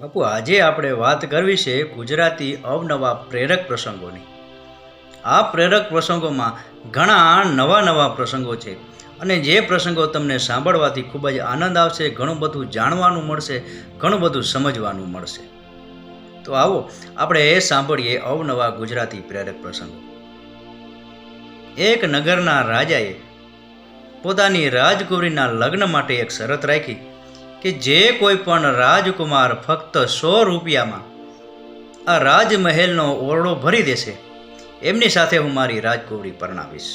બાપુ, આજે આપણે વાત કરવી છે ગુજરાતી અવનવા પ્રેરક પ્રસંગોની. આ પ્રેરક પ્રસંગોમાં ઘણા નવા નવા પ્રસંગો છે અને જે પ્રસંગો તમને સાંભળવાથી ખૂબ જ આનંદ આવશે, ઘણું બધું જાણવાનું મળશે, ઘણું બધું સમજવાનું મળશે. તો આવો, આપણે એ સાંભળીએ અવનવા ગુજરાતી પ્રેરક પ્રસંગો. એક નગરના રાજાએ પોતાની રાજકુરીના લગ્ન માટે એક શરત રાખી કે જે કોઈ પણ રાજકુમાર ફક્ત સો રૂપિયામાં આ રાજમહેલનો ઓરડો ભરી દેશે, એમની સાથે હું મારી રાજકુવરી પરણાવીશ.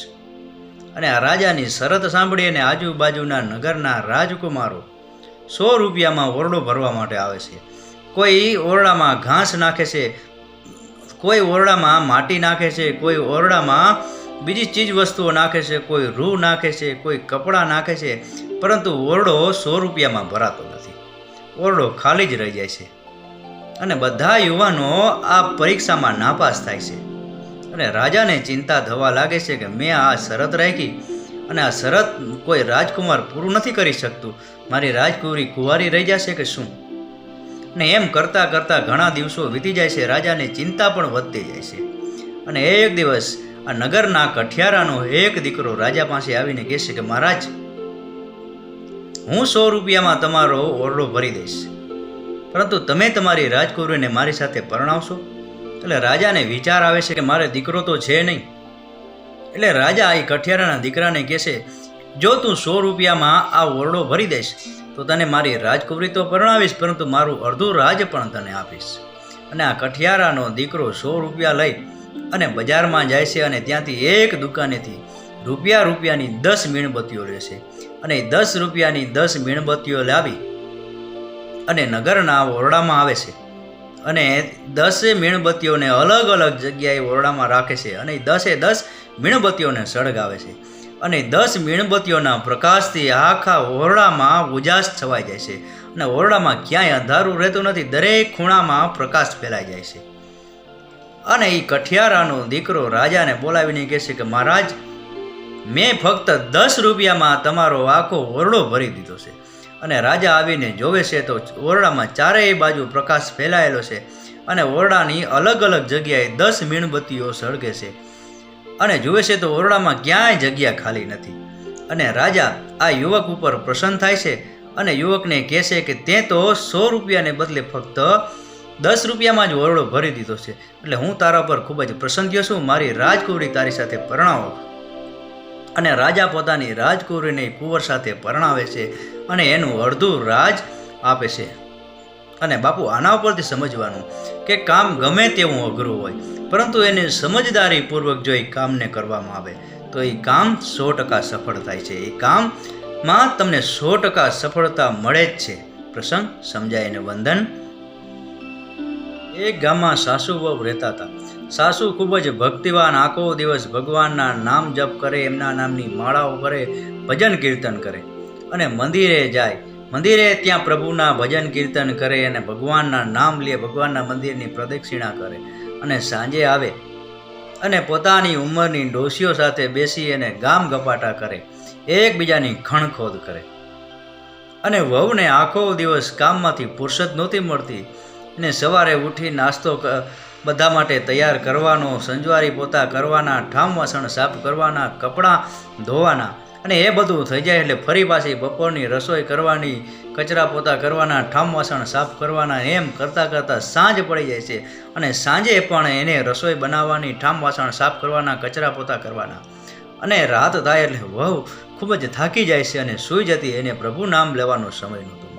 અને આ રાજાની શરત સાંભળી અને આજુબાજુના નગરના રાજકુમારો સો રૂપિયામાં ઓરડો ભરવા માટે આવે છે. કોઈ ઓરડામાં ઘાસ નાખે છે, કોઈ ઓરડામાં માટી નાખે છે, કોઈ ઓરડામાં બીજી ચીજ વસ્તુઓ નાખે છે, કોઈ રૂ નાખે છે, કોઈ કપડાં નાખે છે, પરંતુ ઓરડો સો રૂપિયામાં ભરાતો નથી. ઓરડો ખાલી જ રહી જાય છે. અને બધા યુવાનો આ પરીક્ષામાં નાપાસ થાય છે. અને રાજાને ચિંતા થવા લાગે છે કે મેં આ શરત રાખી અને આ શરત કોઈ રાજકુમાર પૂરું નથી કરી શકતું. મારી રાજકુમારી કુંવારી રહી જશે કે શું? ને એમ કરતાં કરતાં ઘણા દિવસો વીતી જાય છે, રાજાને ચિંતા પણ વધતી જાય છે. અને એક દિવસ આ નગરના કઠિયારાનો એક દીકરો રાજા પાસે આવીને કહેશે કે, મહારાજ, હું સો રૂપિયામાં તમારો ઓરડો ભરી દઈશ. પરંતુ તમે તમારી રાજકુમારીને મારી સાથે પરણાવશો? એટલે રાજાને વિચાર આવે છે કે મારે દીકરો તો છે નહીં. એટલે રાજા એ કઠિયારાના દીકરાને કહેશે, જો તું સો રૂપિયામાં આ ઓરડો ભરી દઈશ, તો તને મારી રાજકુમારી તો પરણાવીશ, પરંતુ મારું અડધું રાજ પણ તને આપીશ. અને આ કઠિયારાનો દીકરો સો રૂપિયા લઈ અને બજારમાં જાય છે અને ત્યાંથી એક દુકાનેથી રૂપિયા રૂપિયાની દસ મીણબત્તીઓ લેશે અને દસ રૂપિયાની દસ મીણબત્તીઓ લાવી અને નગરના ઓરડામાં આવે છે. અને દસે મીણબત્તીઓને અલગ અલગ જગ્યાએ ઓરડામાં રાખે છે અને દસે દસ મીણબત્તીઓને સળગાવે છે. અને દસ મીણબત્તીઓના પ્રકાશથી આખા ઓરડામાં ઉજાસ છવાઈ જાય છે. અને ઓરડામાં ક્યાંય અંધારું રહેતું નથી. દરેક ખૂણામાં પ્રકાશ ફેલાઈ જાય છે. અને એ કઠિયારાનો દીકરો રાજાને બોલાવીને કહે છે કે, મહારાજ, મેં ફક્ત દસ રૂપિયામાં તમારો આખો ઓરડો ભરી દીધો છે. અને રાજા આવીને જોવે છે તો ઓરડામાં ચારેય બાજુ પ્રકાશ ફેલાયેલો છે અને ઓરડાની અલગ અલગ જગ્યાએ દસ મીણબત્તીઓ સળગે છે. અને જુએ છે તો ઓરડામાં ક્યાંય જગ્યા ખાલી નથી. અને રાજા આ યુવક ઉપર પ્રસન્ન થાય છે અને યુવકને કહેશે કે, તે તો સો રૂપિયાને બદલે ફક્ત દસ રૂપિયામાં જ ઓરડો ભરી દીધો છે. એટલે હું તારા પર ખૂબ જ પ્રસન્ન છું. મારી રાજકુવરી તારી સાથે પરણાવો. અને રાજા પોતાની રાજકુવરીને કુંવર સાથે પરણાવે છે અને એનું અડધું રાજ આપે છે. અને બાપુ, આના ઉપરથી સમજવાનું કે કામ ગમે તેવું અઘરું હોય, પરંતુ એને સમજદારીપૂર્વક જો એ કામને કરવામાં આવે, તો એ કામ સો ટકા સફળ થાય છે. એ કામમાં તમને સો ટકા સફળતા મળે જ છે. પ્રસંગ, સમજાય અને વંદન. એક ગામમાં સાસુ વહુ રહેતા હતા. સાસુ ખૂબ જ ભક્તિવાન, આખો દિવસ ભગવાનના નામ જપ કરે, એમના નામની માળાઓ કરે ભજન કીર્તન કરે. અને મંદિરે જાય. મંદિરે ત્યાં પ્રભુના ભજન કીર્તન કરે અને ભગવાનના નામ લે, ભગવાનના મંદિરની પ્રદક્ષિણા કરે. અને સાંજે આવે અને પોતાની ઉંમરની ડોસીઓ સાથે બેસી અને ગામ ગપાટા કરે. એકબીજાની ખણખોદ કરે. અને વહુને આખો દિવસ કામમાંથી ફુરસદ નહોતી મળતી. અને સવારે ઉઠી નાસ્તો બધા માટે તૈયાર કરવાનો, સંજવારી પોતા કરવાના ઠામ વાસણ સાફ કરવાના, કપડાં ધોવાના. અને એ બધું થઈ જાય એટલે ફરી પાછી બપોરની રસોઈ કરવાની, કચરા પોતા કરવાના ઠામ વાસણ સાફ કરવાના, એમ કરતાં કરતાં સાંજ પડી જાય છે. અને સાંજે પણ એને રસોઈ બનાવવાની ઠામ વાસણ સાફ કરવાના, કચરા પોતા કરવાના. અને રાત થાય એટલે વહુ ખૂબ જ થાકી જાય છે અને સૂઈ જતી એને પ્રભુ નામ લેવાનો સમય નહોતો.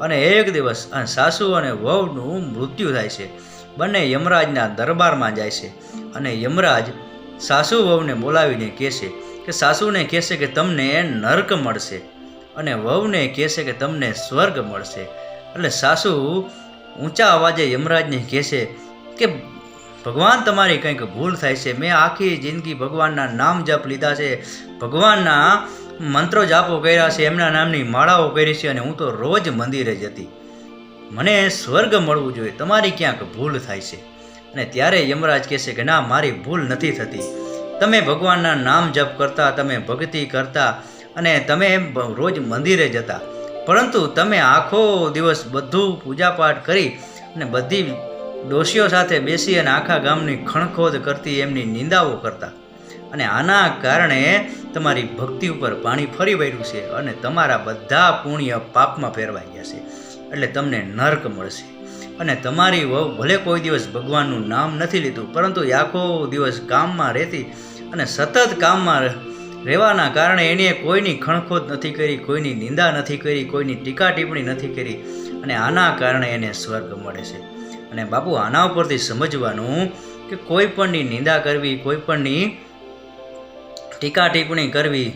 અને એક દિવસ આ સાસુ અને વહુનું મૃત્યુ થાય છે. બંને યમરાજના દરબારમાં જાય છે અને યમરાજ સાસુ વહુને બોલાવીને કહેશે કે સાસુને કહેશે કે તમને નર્ક મળશે અને વહુને કહેશે કે તમને સ્વર્ગ મળશે. એટલે સાસુ ઊંચા અવાજે યમરાજને કહેશે કે ભગવાન તમારી કંઈક ભૂલ થાય છે. મેં આખી જિંદગી ભગવાનના નામ જપ લીધા છે. ભગવાનના મંત્રો જાપો કર્યા છે, એમના નામની માળાઓ કરી છે અને હું તો રોજ મંદિરે જતી મને સ્વર્ગ મળવું જોઈએ, તમારી ક્યાંક ભૂલ થાય છે. અને ત્યારે યમરાજ કહેશે કે ના, મારી ભૂલ નથી થતી. તમે ભગવાનના નામ જપ કરતા, તમે ભક્તિ કરતા અને તમે રોજ મંદિરે જતા. પરંતુ તમે આખો દિવસ બધું પૂજાપાઠ કરી અને બધી ડોશીઓ સાથે બેસી અને આખા ગામની ખણખોદ કરતી, એમની નિંદાઓ કરતા. અને આના કારણે તમારી ભક્તિ ઉપર પાણી ફરી વળ્યું છે અને તમારા બધા પુણ્ય પાપમાં ફેરવાઈ ગયા છે. એટલે તમને નર્ક મળશે. અને તમારી વહુ ભલે કોઈ દિવસ ભગવાનનું નામ નથી લીધું, પરંતુ આખો દિવસ કામમાં રહેતી અને સતત કામમાં રહેવાના કારણે એણે કોઈની ખણખોદ નથી કરી, કોઈની નિંદા નથી કરી, કોઈની ટીકા ટિપ્પણી નથી કરી અને આના કારણે એને સ્વર્ગ મળે છે. અને બાપુ, આના ઉપરથી સમજવાનું કે કોઈ પણની નિંદા કરવી, કોઈ પણની ટીકા ટીપણી કરવી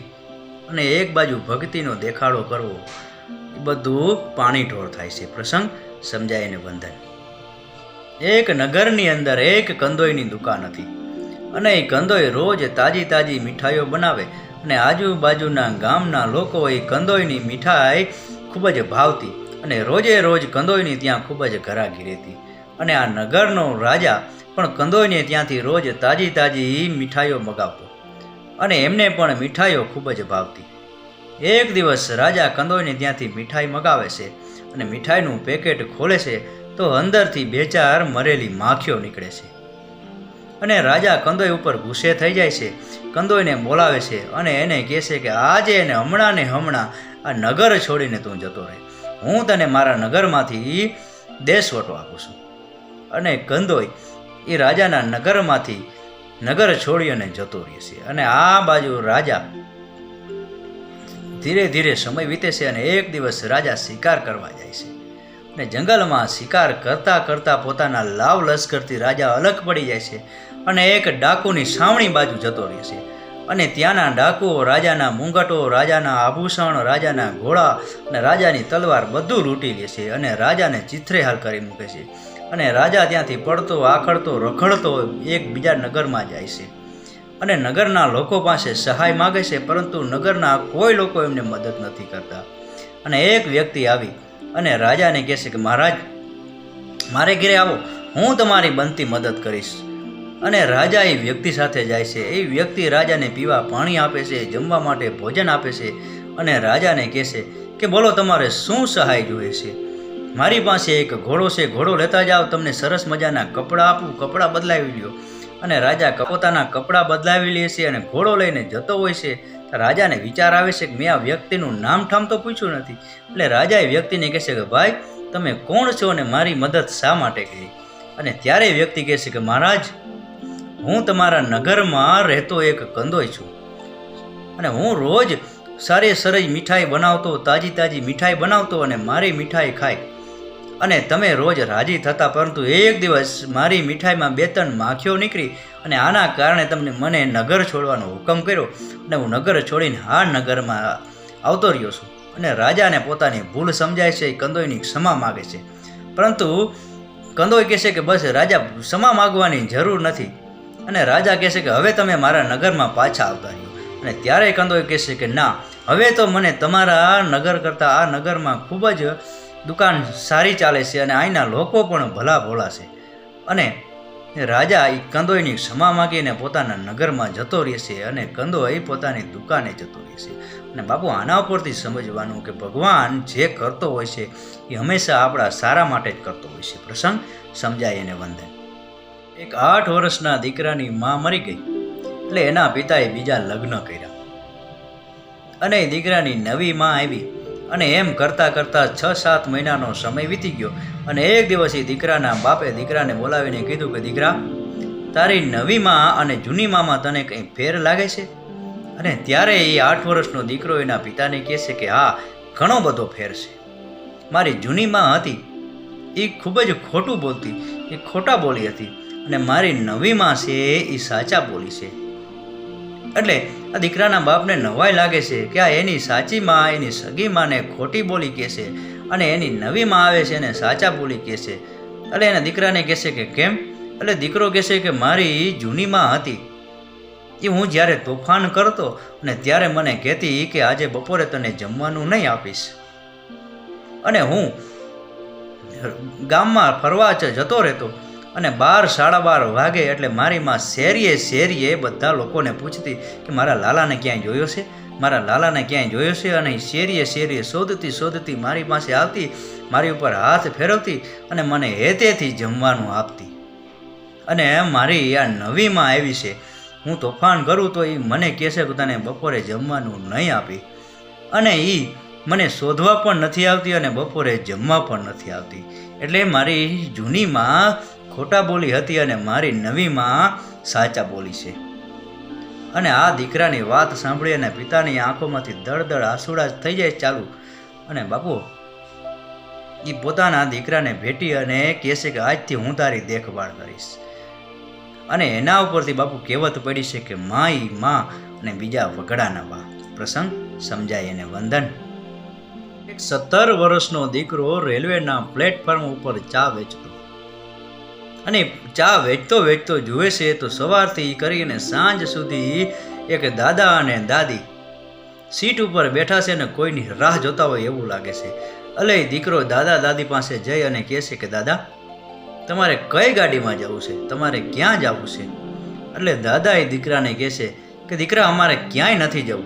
અને એક બાજુ ભક્તિનો દેખાડો કરવો, એ બધું પાણી ઢોળ થાય છે. પ્રસંગ, સમજાય એને બંધન. એક નગરની અંદર એક કંદોઈની દુકાન હતી અને એ કંદોઈ રોજ તાજી તાજી મીઠાઈઓ બનાવે અને આજુબાજુના ગામના લોકો એ કંદોઈની મીઠાઈ ખૂબ જ ભાવતી અને રોજે રોજ કંદોઈની ત્યાં ખૂબ જ ઘરાગી રહેતી. અને આ નગરનો રાજા પણ કંદોઈને ત્યાંથી રોજ તાજી તાજી મીઠાઈઓ મગાવતો. અને એમને પણ મીઠાઈઓ ખૂબ જ ભાવતી. એક દિવસ રાજા કંદોઈને ત્યાંથી મીઠાઈ મગાવે છે અને મીઠાઈનું પેકેટ ખોલે છે તો અંદરથી બે ચાર મરેલી માખીઓ નીકળે છે. અને રાજા કંદોઈ ઉપર ગુસ્સે થઈ જાય છે, કંદોઈને બોલાવે છે અને એને કહે છે કે આજે એને હમણાં ને હમણાં આ નગર છોડીને તું જતો રહે. હું તને મારા નગરમાંથી દેશવટો આપું છું. અને કંદોઈ એ રાજાના નગરમાંથી નગર છોડી અને જતો રહે છે. અને આ બાજુ રાજા ધીરે ધીરે સમય વીતે છે અને એક દિવસ રાજા શિકાર કરવા જાય છે. અને જંગલમાં શિકાર કરતા કરતા પોતાના લાવ લશ્કરથી રાજા અલગ પડી જાય છે અને એક ડાકુની સાવણી બાજુ જતો રહે છે. અને ત્યાંના ડાકુઓ રાજાના મુંગટો, રાજાના આભૂષણ, રાજાના ઘોડા અને રાજાની તલવાર બધું લૂંટી લે છે અને રાજાને ચિત્રેહાલ કરી મૂકે છે. અને રાજા ત્યાંથી પડતો, આખડતો, રખડતો એકબીજા નગરમાં જાય છે. અને નગરના લોકો પાસે સહાય માગે છે, પરંતુ નગરના કોઈ લોકો એમને મદદ નથી કરતા. અને એક વ્યક્તિ આવી અને રાજાને કહે છે કે, મહારાજ, મારે ઘરે આવો. હું તમારી બનતી મદદ કરીશ. અને રાજા એ વ્યક્તિ સાથે જાય છે. એ વ્યક્તિ રાજાને પીવા પાણી આપે છે, જમવા માટે ભોજન આપે છે અને રાજાને કહે છે કે, બોલો, તમારે શું સહાય જોઈએ છે? મારી પાસે એક ઘોડો છે, ઘોડો લેતા જાઓ, તમને સરસ મજાના કપડાં આપું, કપડાં બદલાવી લ્યો. અને રાજા પોતાના કપડાં બદલાવી લે છે અને ઘોડો લઈને જતો હોય છે. રાજાને વિચાર આવે છે કે મેં આ વ્યક્તિનું નામ ઠામ તો પૂછ્યું નથી. એટલે રાજાએ વ્યક્તિને કહે છે કે, ભાઈ, તમે કોણ છો અને મારી મદદ શા માટે કરી? અને ત્યારે વ્યક્તિ કહે છે કે, મહારાજ, હું તમારા નગરમાં રહેતો એક કંદોય છું. અને હું રોજ સારી સરસ મીઠાઈ બનાવતો, તાજી તાજી મીઠાઈ બનાવતો અને મારી મીઠાઈ ખાય અને તમે રોજ રાજી થતા પરંતુ એક દિવસ મારી મીઠાઈમાં બે ત્રણ માખીઓ નીકળી અને આના કારણે તમને મને નગર છોડવાનો હુકમ કર્યો અને હું નગર છોડીને આ નગરમાં આવતો રહ્યો છું. અને રાજાને પોતાની ભૂલ સમજાય છે કંદોઈની ક્ષમા માગે છે. પરંતુ કંદોઈ કહેશે કે બસ રાજા ક્ષમા માગવાની જરૂર નથી. અને રાજા કહેશે કે હવે તમે મારા નગરમાં પાછા આવતા રહ્યો. અને ત્યારે કંદોઈ કહેશે કે ના, હવે તો મને તમારા નગર કરતાં આ નગરમાં ખૂબ જ દુકાન સારી ચાલે છે અને અહીંના લોકો પણ ભલા ભોળા છે. અને રાજા એ કંદોઈની ક્ષમા માગીને પોતાના નગરમાં જતો રહેશે અને કંદોઈ પોતાની દુકાને જતો રહેશે અને બાપુ, આના ઉપરથી સમજવાનું કે ભગવાન જે કરતો હોય છે એ હંમેશા આપણા સારા માટે જ કરતો હોય છે. પ્રસંગ, સમજાય એને વંદન. એક આઠ વર્ષના દીકરાની માં મરી ગઈ, એટલે એના પિતાએ બીજા લગ્ન કર્યા. અને દીકરાની નવી માં આવી. અને એમ કરતાં કરતાં છ સાત મહિનાનો સમય વીતી ગયો અને એક દિવસ એ દીકરાના બાપે દીકરાને બોલાવીને કીધું કે, દીકરા, તારી નવી માં અને જૂની મામાં તને કંઈ ફેર લાગે છે? અને ત્યારે એ આઠ વર્ષનો દીકરો એના પિતાને કહે છે કે, હા, ઘણો બધો ફેર છે. મારી જૂની માં હતી. એ ખૂબ જ ખોટું બોલતી. એ ખોટા બોલી હતી. અને મારી નવી માં છે એ સાચા બોલી છે. એટલે આ દીકરાના બાપને નવાઈ લાગે છે કે આ એની સાચી માં, એની સગી માને ખોટી બોલી કહેશે અને એની નવી માં આવે છે એને સાચા બોલી કહેશે એટલે એના દીકરાને કહેશે કે, કેમ? એટલે દીકરો કહેશે કે, મારી જૂની માં હતી. એ હું જ્યારે તોફાન કરતો અને ત્યારે મને કહેતી કે આજે બપોરે તને જમવાનું નહીં આપીશ. અને હું ગામમાં ફરવા જતો રહેતો. અને બાર સાડા બાર વાગે એટલે મારી માં શેરીએ શેરીએ બધા લોકોને પૂછતી કે મારા લાલાને ક્યાંય જોયો છે? મારા લાલાને ક્યાંય જોયો છે? અને શેરીએ શેરીએ શોધતી શોધતી મારી પાસે આવતી, મારી ઉપર હાથ ફેરવતી અને મને હેતેથી જમવાનું આપતી. અને મારી આ નવીમાં આવી છે. હું તોફાન કરું તો એ મને કહેશે કે તને બપોરે જમવાનું નહીં આપી. અને એ મને શોધવા પણ નથી આવતી અને બપોરે જમવા પણ નથી આવતી. એટલે મારી જૂનીમાં ખોટા બોલી હતી અને મારી નવીમાં સાચા બોલી છે. અને આ દીકરાની વાત સાંભળી અને પિતાની આંખોમાંથી દળદળ આંસુડા થઈ જાય ચાલુ. અને બાપુ એ પોતાના દીકરાને ભેટી અને કહેશે કે આજથી હું તારી દેખભાળ કરીશ. અને એના ઉપરથી બાપુ કહેવત પડી છે કે માઈ, માં અને બીજા વગડાના બા પ્રસંગ, સમજાય એને વંદન. એક સત્તર વર્ષનો દીકરો રેલવેના પ્લેટફોર્મ ઉપર ચા વેચતો. અને ચા વેચતો વેચતો જુએ છે તો સવારથી કરીને સાંજ સુધી એક દાદા અને દાદી સીટ ઉપર બેઠા છે અને કોઈની રાહ જોતા હોય એવું લાગે છે. અલે દીકરો, દાદા, દાદી પાસે જઈ અને કહે છે કે, દાદા, તમારે કઈ ગાડીમાં જવું છે? તમારે ક્યાં જવું છે? એટલે દાદા એ દીકરાને કહે છે કે, દીકરા, અમારે ક્યાંય નથી જવું.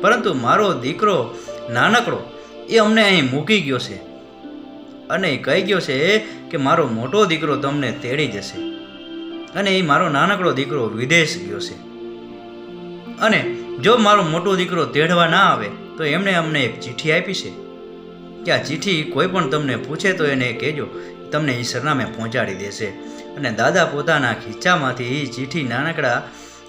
પરંતુ મારો દીકરો નાનકડો, એ અમને અહીં મૂકી ગયો છે. અને કહી ગયો છે કે મારો મોટો દીકરો તમને તેડી જશે અને એ મારો નાનકડો દીકરો વિદેશ ગયો છે. અને જો મારો મોટો દીકરો તેડવા ના આવે, તો એમણે અમને એક ચિઠ્ઠી આપી છે. કે આ ચિઠ્ઠી કોઈ પણ તમને પૂછે તો એને કહેજો, તમને એ સરનામે પહોંચાડી દેશે. અને દાદા પોતાના ખીચામાંથી એ ચિઠ્ઠી નાનકડા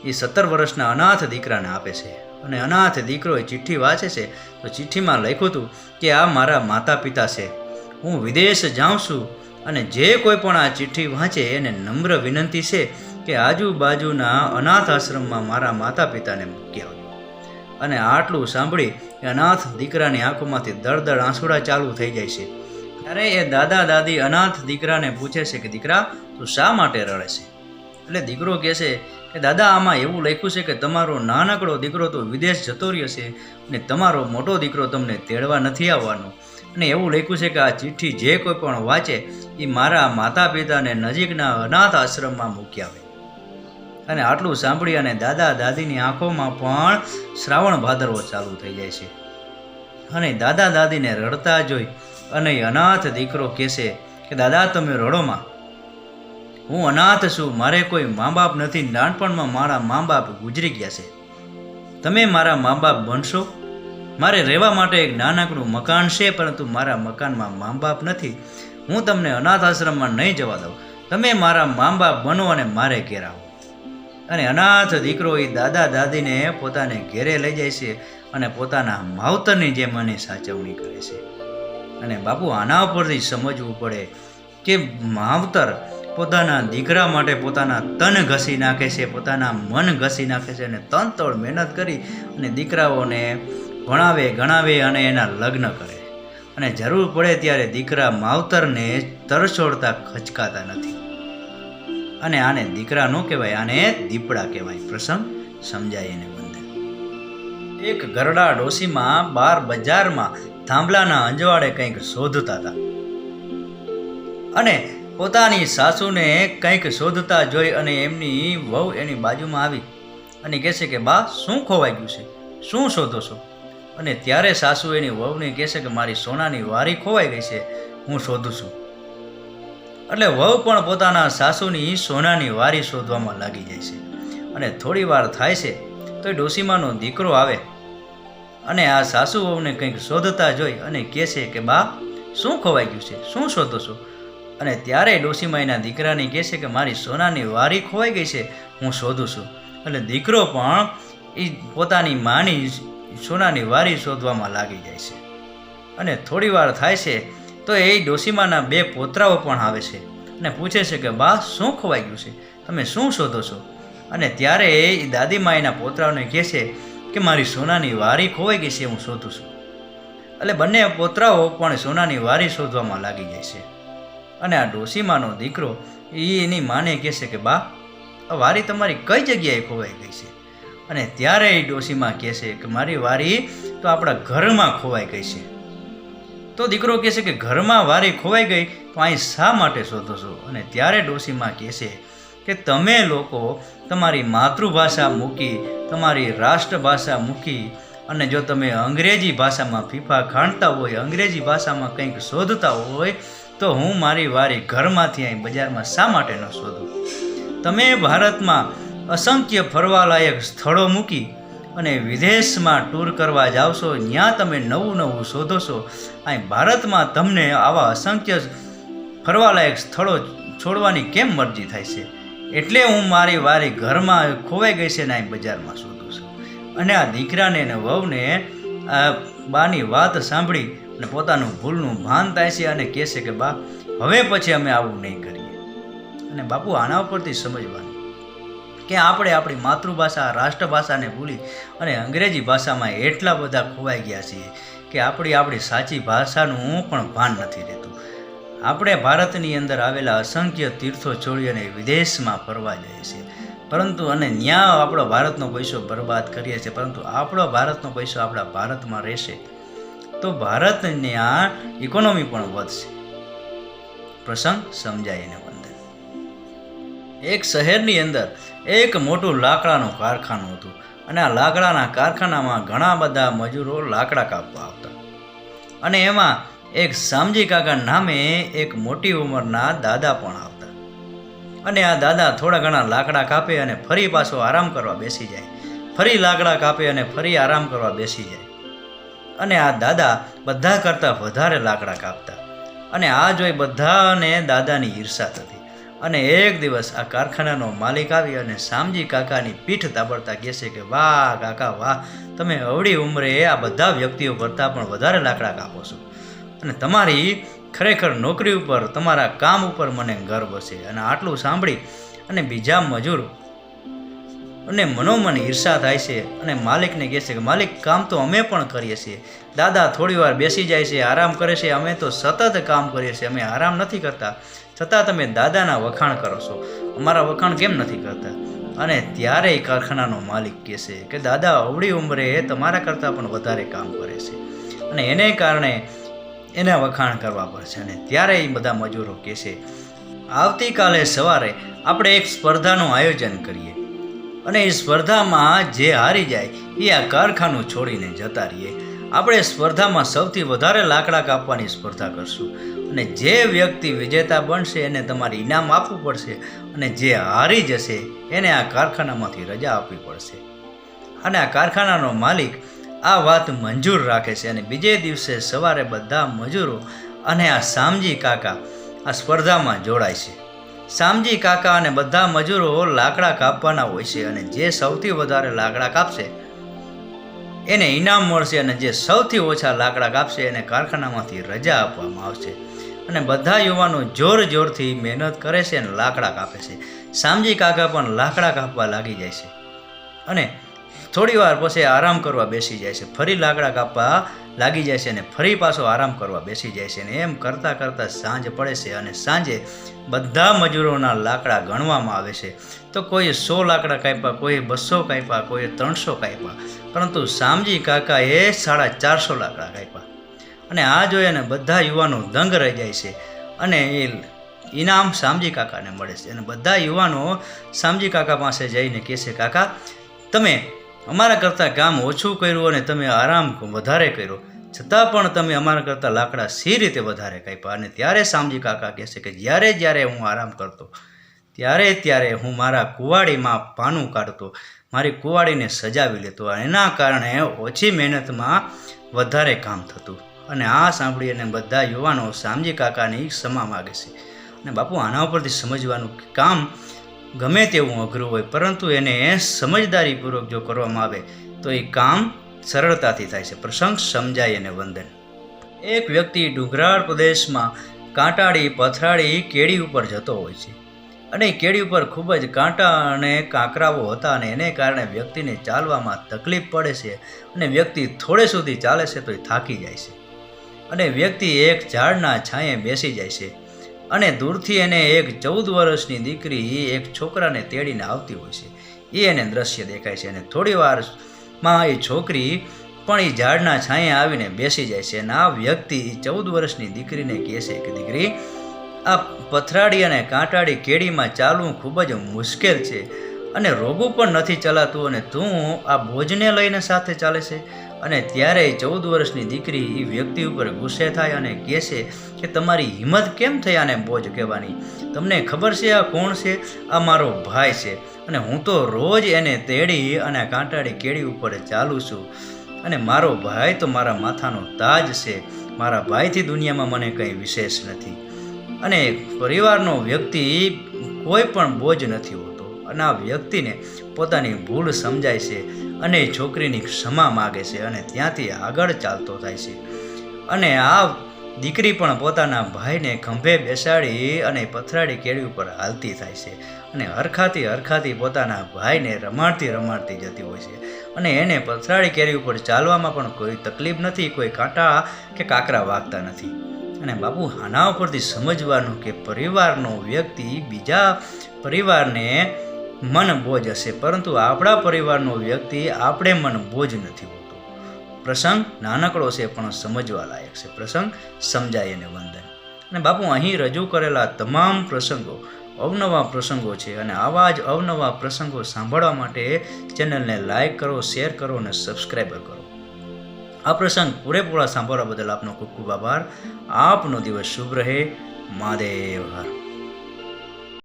એ સત્તર વર્ષના અનાથ દીકરાને આપે છે. અને અનાથ દીકરો એ ચિઠ્ઠી વાંચે છે, તો ચિઠ્ઠીમાં લખ્યું હતું કે આ મારા માતા પિતા છે. હું વિદેશ જાઉં છું અને જે કોઈ પણ આ ચિઠ્ઠી વાંચે એને નમ્ર વિનંતી છે કે આજુબાજુના અનાથ આશ્રમમાં મારા માતા પિતાને મૂકી આવજો. અને આટલું સાંભળી કે અનાથ દીકરાની આંખોમાંથી દળદળ આંસુડા ચાલુ થઈ જાય છે. ત્યારે એ દાદા દાદી અનાથ દીકરાને પૂછે છે કે, દીકરા, તું શા માટે રડે છે? એટલે દીકરો કહે છે કે, દાદા, આમાં એવું લખ્યું છે કે તમારો નાનકડો દીકરો તો વિદેશ જતો રહ્યો છે અને તમારો મોટો દીકરો તમને તેડવા નથી આવવાનો. અને એવું લખ્યું છે કે આ ચિઠ્ઠી જે કોઈ પણ વાંચે, એ મારા માતા પિતાને નજીકના અનાથ આશ્રમમાં મૂકી આવે. અને આટલું સાંભળી અને દાદા દાદીની આંખોમાં પણ શ્રાવણ ભાદરવો ચાલુ થઈ જાય છે. અને દાદા દાદીને રડતા જોઈ અને અનાથ દીકરો કહેશે કે, દાદા, તમે રડોમાં હું અનાથ છું, મારે કોઈ મા બાપ નથી, નાનપણમાં મારા મા બાપ ગુજરી ગયા છે. તમે મારા મા બાપ બનશો? મારે રહેવા માટે એક નાનકડું મકાન છે, પરંતુ મારા મકાનમાં મા બાપ નથી. હું તમને અનાથ આશ્રમમાં નહીં જવા દઉં. તમે મારા મા બાપ બનો અને મારે ઘેર આવો. અને અનાથ દીકરો એ દાદા દાદીને પોતાને ઘેરે લઈ જાય છે અને પોતાના માવતરની જેમ મને સાચવણી કરે છે. અને બાપુ, આના ઉપરથી સમજવું પડે કે માવતર પોતાના દીકરા માટે પોતાના તન ઘસી નાખે છે, પોતાના મન ઘસી નાખે છે અને તન તોડ મહેનત કરી અને દીકરાઓને ભણાવે, ગણાવે અને એના લગ્ન કરે. અને જરૂર પડે ત્યારે દીકરા માવતરને તરછોડતા ખચકાતા નથી. અને આને દીકરા ન કહેવાય, આને દીપડા કહેવાય. પ્રસંગ સમજાય એને બંધન. એક ગરડા ડોશીમાં બાર બજારમાં થાંભલાના અંજવાળે કંઈક શોધતા હતા. અને પોતાની સાસુને કંઈક શોધતા જોઈ અને એમની વહુ એની બાજુમાં આવી અને કહેશે કે, બા, શું ખોવાઈ ગયું છે? શું શોધો છો? અને ત્યારે સાસુ એની વહુને કહે છે કે મારી સોનાની વારી ખોવાઈ ગઈ છે, હું શોધું છું. એટલે વહુ પણ પોતાના સાસુની સોનાની વારી શોધવામાં લાગી જાય છે. અને થોડી વાર થાય છે તો ડોસીમાનો દીકરો આવે. અને આ સાસુ વહુને કંઈક શોધતા જોઈ અને કહે છે કે, બા, શું ખોવાઈ ગયું છે? શું શોધો છો? અને ત્યારે ડોસીમા એના દીકરાને કહે છે કે, મારી સોનાની વારી ખોવાઈ ગઈ છે, હું શોધું છું. એટલે દીકરો પણ એ પોતાની માની સોનાની વારી શોધવામાં લાગી જાય છે. અને થોડી વાર થાય છે તો એ ડોસીમાના બે પોતરાઓ પણ આવે છે અને પૂછે છે કે, બા, શું ખોવાઈ ગયું છે? તમે શું શોધો છો? અને ત્યારે એ દાદીમા એના પોતરાઓને કહે છે કે, મારી સોનાની વારી ખોવાઈ ગઈ છે, હું શોધું છું. એટલે બંને પોતરાઓ પણ સોનાની વારી શોધવામાં લાગી જાય છે. અને આ ડોસીમાનો દીકરો એ એની માને કહે છે કે, બા, આ વારી તમારી કઈ જગ્યાએ ખોવાઈ ગઈ છે? અને ત્યારે એ ડોશીમાં કહે છે કે મારી વારી તો આપણા ઘરમાં ખોવાઈ ગઈ છે. તો દીકરો કહે છે કે ઘરમાં વારી ખોવાઈ ગઈ તો અહીં શા માટે શોધો છો? અને ત્યારે ડોશીમાં કહેશે કે તમે લોકો તમારી માતૃભાષા મૂકી, તમારી રાષ્ટ્રભાષા મૂકી અને જો તમે અંગ્રેજી ભાષામાં ફીફા ખાંડતા હોય, અંગ્રેજી ભાષામાં કંઈક શોધતા હોય, તો હું મારી વારી ઘરમાંથી અહીં બજારમાં શા માટે ન શોધું? તમે ભારતમાં અસંખ્ય ફરવાલાયક સ્થળો મૂકી અને વિદેશમાં ટૂર કરવા જાવશો ત્યાં તમે નવું નવું શોધોશો. અહીં ભારતમાં તમને આવા અસંખ્ય ફરવાલાયક સ્થળો છોડવાની કેમ મરજી થાય છે? એટલે હું મારી વારી ઘરમાં ખોવાઈ ગઈ છે ને અહીં બજારમાં શોધું છું. અને આ દીકરાને અને વહુને આ બાની વાત સાંભળી અને પોતાનું ભૂલનું ભાન થાય છે અને કહે છે કે, બા, હવે પછી અમે આવું નહીં કરીએ. અને બાપુ આના ઉપરથી સમજવાનું કે આપણે આપણી માતૃભાષા, રાષ્ટ્રભાષાને ભૂલી અને અંગ્રેજી ભાષામાં એટલા બધા ખોવાઈ ગયા છીએ કે આપણી આપણી સાચી ભાષાનું પણ ભાન નથી રહેતું. આપણે ભારતની અંદર આવેલા અસંખ્ય તીર્થો છોડી અને વિદેશમાં ફરવા જઈએ છીએ. પરંતુ અને ત્યાં આપણો ભારતનો પૈસો બરબાદ કરીએ છીએ, પરંતુ આપણો ભારતનો પૈસો આપણા ભારતમાં રહેશે. તો ભારતની આ ઇકોનોમી પણ વધશે. પ્રસંગ સમજાય એને વંદન એક શહેરની અંદર એક મોટું લાકડાનું કારખાનું હતું અને આ લાકડાના કારખાનામાં ઘણા બધા મજૂરો લાકડા કાપવા આવતા. અને એમાં એક સામજી કાકા નામે એક મોટી ઉંમરના દાદા પણ આવતા. અને આ દાદા થોડા ઘણા લાકડા કાપે અને ફરી પાછો આરામ કરવા બેસી જાય. ફરી લાકડા કાપે અને ફરી આરામ કરવા બેસી જાય. અને આ દાદા બધા કરતાં વધારે લાકડા કાપતા. અને આ જોઈ બધાને દાદાની ઈર્ષા થતી. અને એક દિવસ આ કારખાનાનો માલિક આવી અને શામજી કાકાની પીઠ તાબડતા કહેશે કે, વાહ, કાકા, વાહ, તમે અવળી ઉંમરે આ બધા વ્યક્તિઓ કરતાં પણ વધારે લાકડા કાપો છો. અને તમારી ખરેખર નોકરી ઉપર, તમારા કામ ઉપર મને ગર્વ છે. અને આટલું સાંભળી અને બીજા મજૂર અને મનોમન ઈર્ષા થાય છે અને માલિકને કહે છે કે, માલિક, કામ તો અમે પણ કરીએ છીએ. દાદા થોડી વાર બેસી જાય છે, આરામ કરે છે. અમે તો સતત કામ કરીએ છીએ. અમે આરામ નથી કરતા. છતાં તમે દાદાના વખાણ કરો છો. અમારા વખાણ કેમ નથી કરતા? અને ત્યારે એ કારખાનાનો માલિક કહેશે કે, દાદા, અવળી ઉંમરે તમારા કરતાં પણ વધારે કામ કરે છે. અને એને કારણે એના વખાણ કરવા પડશે અને ત્યારે એ બધા મજૂરો કહેશે આવતીકાલે સવારે આપણે એક સ્પર્ધાનું આયોજન કરીએ. અને એ સ્પર્ધામાં જે હારી જાય, એ આ કારખાનું છોડીને જતા રહીએ. આપણે સ્પર્ધામાં સૌથી વધારે લાકડા કાપવાની સ્પર્ધા કરશું. અને જે વ્યક્તિ વિજેતા બનશે એને તમારે ઇનામ આપવું પડશે અને જે હારી જશે એને આ કારખાનામાંથી રજા આપવી પડશે. અને આ કારખાનાનો માલિક આ વાત મંજૂર રાખે છે અને બીજે દિવસે સવારે બધા મજૂરો અને આ સામજી કાકા આ સ્પર્ધામાં જોડાય છે. સામજી કાકા અને બધા મજૂરો લાકડા કાપવાના હોય છે અને જે સૌથી વધારે લાકડા કાપશે એને ઇનામ મળશે અને જે સૌથી ઓછા લાકડા કાપશે એને કારખાનામાંથી રજા આપવામાં આવશે. અને બધા યુવાનો જોર જોરથી મહેનત કરે છે અને લાકડા કાપે છે. સામજી કાકા પણ લાકડા કાપવા લાગી જાય છે. અને થોડી વાર પછી આરામ કરવા બેસી જાય છે. ફરી લાકડા કાપવા લાગી જાય છે અને ફરી પાછો આરામ કરવા બેસી જાય છે અને એમ કરતાં કરતાં સાંજ પડે છે અને સાંજે બધા મજૂરોના લાકડા ગણવામાં આવે છે. તો કોઈ સો લાકડા કાપ્યા, કોઈ બસો કાપ્યા, કોઈ ત્રણસો કાપ્યા. પરંતુ સામજી કાકાએ સાડા ચારસો લાકડા કાપ્યા. અને આ જોઈ અને બધા યુવાનો દંગ રહી જાય છે. અને એ ઇનામ શામજી કાકાને મળે છે. અને બધા યુવાનો શામજી કાકા પાસે જઈને કહે છે, કાકા, તમે અમારા કરતાં કામ ઓછું કર્યું અને તમે આરામ વધારે કર્યો. છતાં પણ તમે અમારા કરતાં લાકડા સી રીતે વધારે કાપ્યા. અને ત્યારે શામજી કાકા કહે છે કે, જ્યારે જ્યારે હું આરામ કરતો, ત્યારે ત્યારે હું મારા કુવાડીમાં પાનું કાઢતો, મારી કુવાડીને સજાવી લેતો. એના કારણે ઓછી મહેનતમાં વધારે કામ થતું. અને આ સાંભળી અને બધા યુવાનો શામજી કાકાની ક્ષમા માગે છે. અને બાપુ, આના ઉપરથી સમજવાનું કામ ગમે તેવું અઘરું હોય, પરંતુ એને સમજદારીપૂર્વક જો કરવામાં આવે, તો એ કામ સરળતાથી થાય છે. પ્રસંગ સમજાય અને વંદન. એક વ્યક્તિ ડુંગરાળ પ્રદેશમાં કાંટાળી પથરાળી કેળી ઉપર જતો હોય છે. અને કેડી ઉપર ખૂબ જ કાંટા અને કાંકરાઓ હતા અને એને કારણે વ્યક્તિને ચાલવામાં તકલીફ પડે છે અને વ્યક્તિ થોડે સુધી ચાલે છે તો એ થાકી જાય છે. અને વ્યક્તિ એક ઝાડના છાંયે બેસી જાય છે. અને દૂરથી એને એક ચૌદ વર્ષની દીકરી એક છોકરાને તેડીને આવતી હોય છે. એ એને દ્રશ્ય દેખાય છે અને થોડી વારમાં એ છોકરી પણ એ ઝાડના છાંયે આવીને બેસી જાય છે અને આ વ્યક્તિ ચૌદ વર્ષની દીકરીને કહે છે કે, દીકરી, આ પથરાડી અને કાંટાળી કેડીમાં ચાલવું ખૂબ જ મુશ્કેલ છે અને રોગો પણ નથી ચલાતું અને તું આ બોજને લઈને સાથે ચાલે છે? અને ત્યારે ચૌદ વર્ષની દીકરી એ વ્યક્તિ ઉપર ગુસ્સે થાય અને કહે છે કે તમારી હિંમત કેમ થઈ આને બોજ કહેવાની? તમને ખબર છે આ કોણ છે? આ મારો ભાઈ છે. અને હું તો રોજ એને તેડી અને કાંટાળી કેળી ઉપર ચાલું છું. અને મારો ભાઈ તો મારા માથાનો તાજ છે. મારા ભાઈથી દુનિયામાં મને કંઈ વિશેષ નથી. અને પરિવારનો વ્યક્તિ કોઈ પણ બોજ નથી હોતો. અને આ વ્યક્તિને પોતાની ભૂલ સમજાય છે. અને છોકરીની ક્ષમા માગે છે અને ત્યાંથી આગળ ચાલતો થાય છે. અને આ દીકરી પણ પોતાના ભાઈને ખંભે બેસાડી અને પથરાડી કેળી ઉપર હાલતી થાય છે અને હરખાતી હરખાતી પોતાના ભાઈને રમાડતી રમાડતી જતી હોય છે. અને એને પથરાડી કેરી ઉપર ચાલવામાં પણ કોઈ તકલીફ નથી, કોઈ કાંટા કે કાંકરા વાગતા નથી. અને બાપુ, આના ઉપરથી સમજવાનું કે પરિવારનો વ્યક્તિ બીજા પરિવારને મન બોજ હશે, પરંતુ આપણા પરિવારનો વ્યક્તિ આપણે મન બોજ નથી હોતો. પ્રસંગ નાનકડો છે, પણ સમજવા લાયક છે. પ્રસંગ સમજાય અને વંદન. અને બાપુ, અહીં રજૂ કરેલા તમામ પ્રસંગો અવનવા પ્રસંગો છે અને આવા જ અવનવા પ્રસંગો સાંભળવા માટે ચેનલને લાઈક કરો, શેર કરો અને સબસ્ક્રાઈબર કરો. આ પ્રસંગ પૂરેપૂરા સાંભળવા બદલ આપનો ખૂબ ખૂબ આભાર. આપનો દિવસ શુભ રહે. મહાદેવ, હર